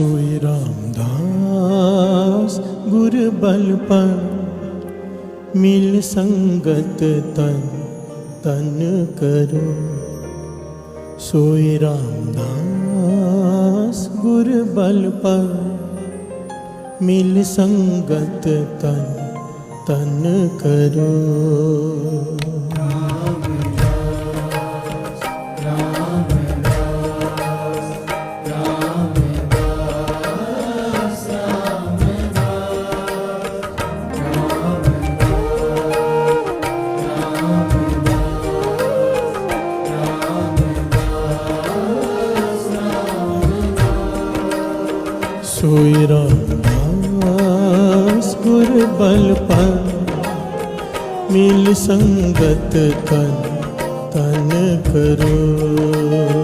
ਸੋਈ ਰਾਮਦਾਸ ਗੁਰ ਬਲ ਪਰ ਮਿਲ ਸੰਗਤ ਤਨ ਤਨ ਕਰੋ। ਸੋਈ ਰਾਮਦਾਸ ਗੁਰ ਬਲ ਪਰ ਮਿਲ ਸੰਗਤ ਤਨ ਤਨ ਕਰੋ। ਸੋਈ ਰਾਮਦਾਸ ਗੁਰ ਬਲ ਪਰ ਮਿਲ ਸੰਗਤ ਤਨ ਤਨ ਕਰੋ